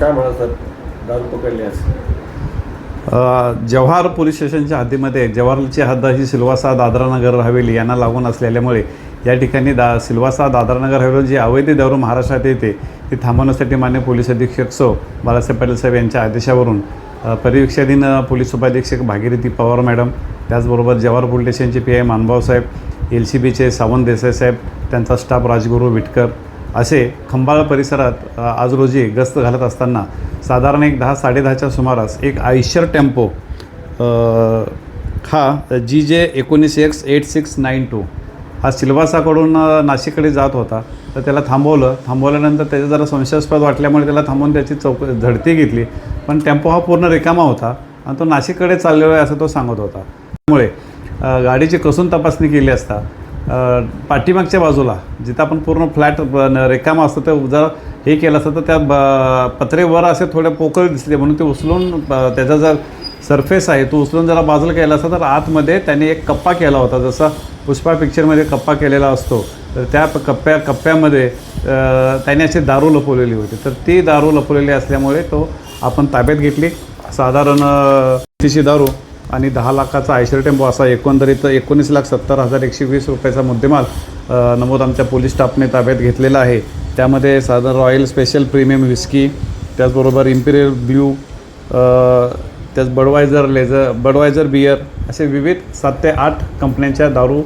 काय म्हणा सर? दारू पकडली जव्हार पोलीस स्टेशनच्या हद्दीमध्ये जव्हारची हद्द ही सिल्वासा दादरानगर हवेली यांना लागून असलेल्यामुळे या ठिकाणी दा सिल्वासा दादरानगर हवेली जी अवैध दारू महाराष्ट्रात येते. ती थांबवण्यासाठी मान्य पोलीस अधीक्षक सो. बाळासाहेब पाटील साहेब यांच्या आदेशावरून अ, परिवीक्षाधीन पोलीस उपाधीक्षक भागीरथी पवार मॅडम त्याचबरोबर जव्हार पोलीस स्टेशनचे पी आय मानभाव साहेब एल सी बीचे सावंत देसाई साहेब त्यांचा स्टाफ राजगुरू विटकर असे खंबाळ परिसरात आज रोजी गस्त घालत असताना साधारण एक दहा साडेदहाच्या सुमारास एक आयशर टेम्पो हा जी जे एकोणीस X eight six nine two हा सिल्वासाकडून नाशिककडे जात होता. तर त्याला थांबवलं. थांबवल्यानंतर त्याचं जरा संशयास्पद वाटल्यामुळे त्याला थांबवून त्याची चौक झडती घेतली. पण टेम्पो हा पूर्ण रिकामा होता आणि तो नाशिककडे चाललेला आहे असं तो सांगत होता. त्यामुळे गाडीची कसून तपासणी केली असता पाठीमागच्या बाजूला जिथं आपण पूर्ण फ्लॅट ब- असतं तर जर हे केलं असतं तर त्या ब पत्रेवर असे थोडे पोकळ दिसले म्हणून ते उचलून त्याचा जर सरफेस आहे तो उचलून जरा बाजूला केला असता तर आतमध्ये त्याने एक कप्पा केला होता जसा पुष्पा पिक्चरमध्ये कप्पा केलेला असतो. तर त्या कप्प्या कप्प्यामध्ये त्याने अशी दारू लपवलेली होती. तर ती दारू लपवलेली असल्यामुळे तो आपण ताब्यात घेतली. साधारण तिची तिशी दारू. आणि दहा लाखाचा आयशर टेम्पो असा एकंदरीत एकोणीस लाख सत्तर हजार एकशे वीस रुपयाचा मुद्देमाल नमूद आमच्या पोलीस स्टाफने ताब्यात घेतलेला आहे. त्यामध्ये साधारण रॉयल स्पेशल प्रीमियम विस्की त्याचबरोबर इम्पिरियल ब्ल्यू त्याच बडवायझर लेझर बडवायझर बियर असे विविध सात ते आठ कंपन्यांच्या दारू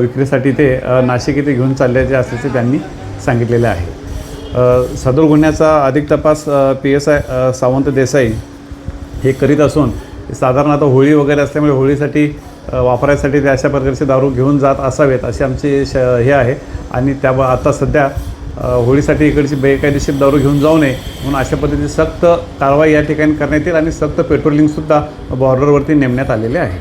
विक्रीसाठी ते नाशिक येथे घेऊन चालल्याचे असल्याचे त्यांनी सांगितलेले आहे. सदर गुन्ह्याचा अधिक तपास P S I Sawant Desai हे करीत असून साधारण आता होळी वगैरे असल्यामुळे होळीसाठी वापरायसाठी ते अशा प्रकारचे दारू घेऊन जात असावेत अशी आमची श हे आहे. आणि त्या आता सध्या होळीसाठी इकडची बेकायदेशीर दारू घेऊन जाऊ नये म्हणून अशा पद्धतीची सक्त कारवाई या ठिकाणी करण्यात येईल आणि सक्त पेट्रोलिंगसुद्धा बॉर्डरवरती नेमण्यात आलेले आहे.